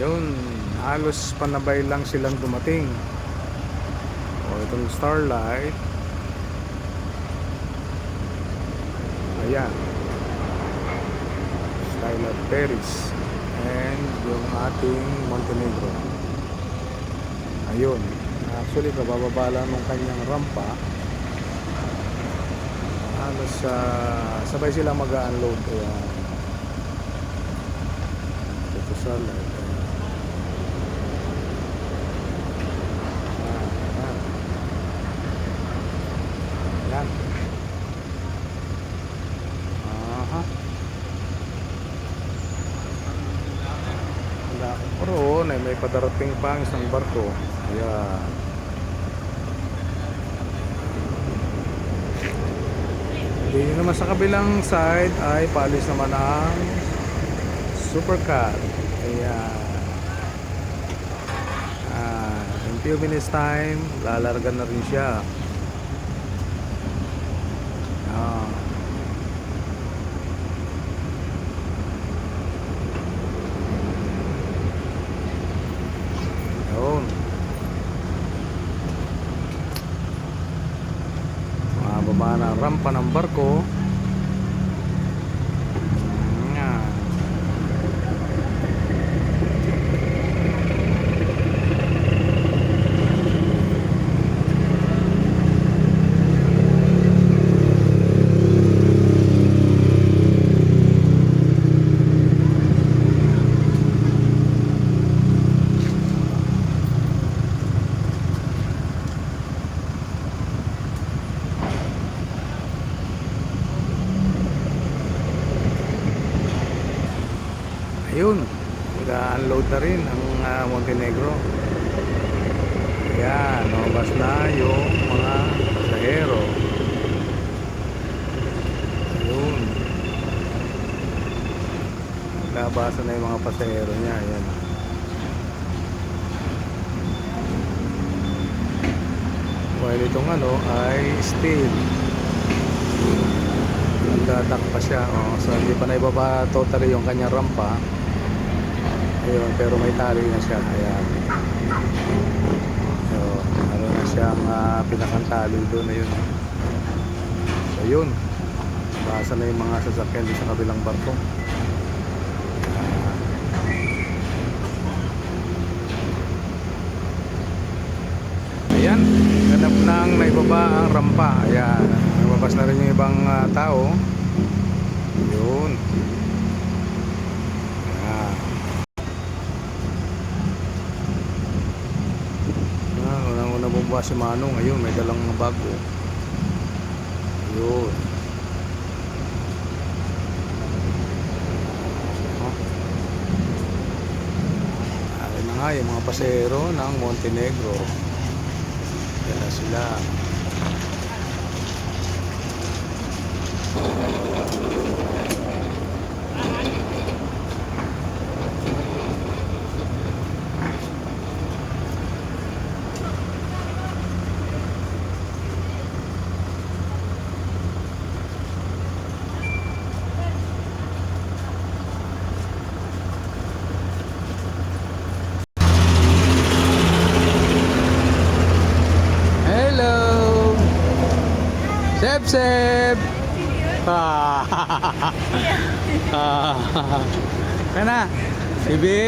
Yun, halos panabay lang silang dumating. O itong Starlight. Ayan. Skylar Paris. And yung ating Montenegro. Ayun. Actually, kabababa lang nung kanyang rampa. Halos ah, sabay sila mag-unload. Kaya ito sa light. Ayan. Ayan. Ayan. Aha. Wala. Pero na may padarating pa ang isang barko. Kaya Hindi naman sa kabilang side ay palis naman ang supercar. Kaya ah, in few minutes time, lalargan na rin siya. Ah. Yun. Mababa na rampa ng barko. Ayun, mag-unload na rin ang ah, Montenegro. Yan, lumabas na yung mga pasahero. Ayun. Labasan na yung mga pasahero niya. Ayan. While itong ano ay steel. Nagdadak pa siya. Oh, so hindi pa naibaba totally yung kanyang rampa. Ayun, pero may tali na siya. Ayan. So, ano na siyang uh, pinakantali doon na yun. So, yun. Basa na yung mga sasakyan sa kabilang barko. Ayan, ganap nang naibaba ang rampa. Ayan, nababas na rin yung ibang ah, tao. Yun. Ayan. Ah, bumaba si Manong. Ayun, may dalang bago. Yun. Akin na nga yung mga pasero ng Montenegro. Na sila. Seb, Seb! Ah! ah! Kana, Bibi!